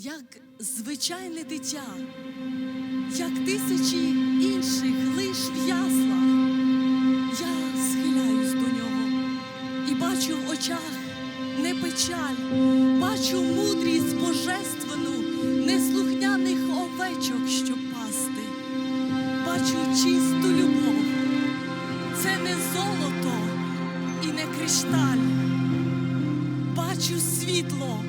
як звичайне дитя, як тисячі інших лиш в яслах. Я схиляюсь до нього і бачу в очах не печаль, бачу мудрість божественну, неслухняних овечок, що пасти, бачу чисту любов. Це не золото і не кришталь. Бачу світло,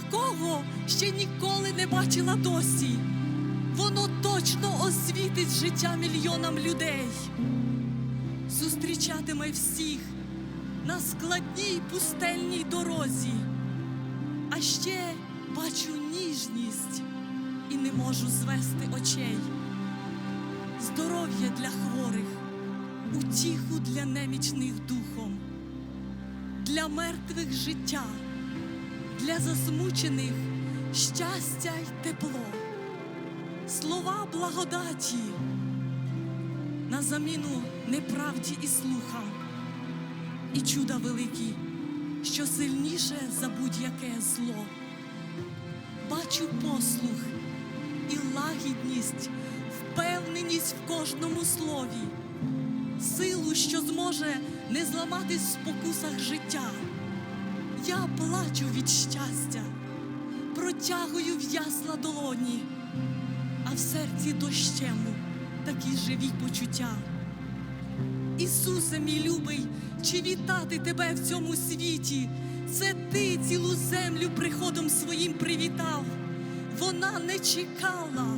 такого ще ніколи не бачила досі. Воно точно освітить життя мільйонам людей, зустрічатиме всіх на складній пустельній дорозі. А ще бачу ніжність і не можу звести очей. Здоров'я для хворих, утіху для немічних духом, для мертвих життя, для засмучених щастя й тепло, слова благодаті на заміну неправді і слухам, і чуда великі, що сильніше за будь-яке зло. Бачу послух і лагідність, впевненість в кожному слові, силу, що зможе не зламатись в спокусах життя. Я плачу від щастя, протягую в ясла долоні, а в серці дощему такі живі почуття. Ісусе, мій любий, чи вітати тебе в цьому світі? Це ти цілу землю приходом своїм привітав. Вона не чекала,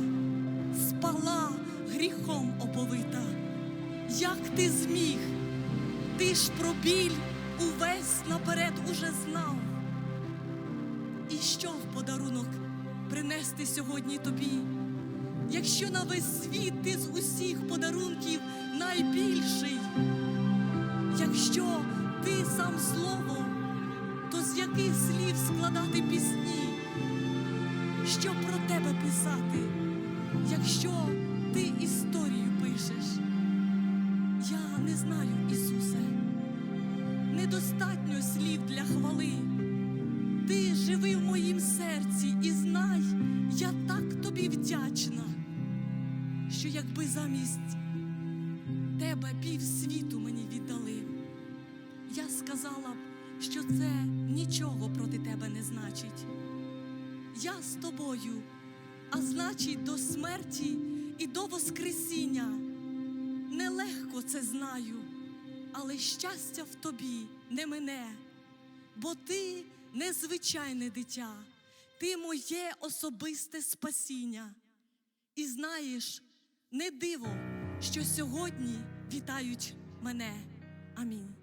спала гріхом оповита. Як ти зміг? Ти ж про біль увесь наперед уже знав. І що в подарунок принести сьогодні тобі? Якщо на весь світ ти з усіх подарунків найбільший, якщо ти сам слово, то з яких слів складати пісні? Що про тебе писати, якщо ти недостатньо слів для хвали. Ти живи в моїм серці і знай, я так тобі вдячна, що якби замість тебе пів світу мені віддали, я сказала б, що це нічого проти тебе не значить. Я з тобою, а значить, до смерті і до Воскресіння. Нелегко це знаю, але щастя в тобі не мене, бо ти незвичайне дитя, ти моє особисте спасіння. І знаєш, не диво, що сьогодні вітають мене. Амінь.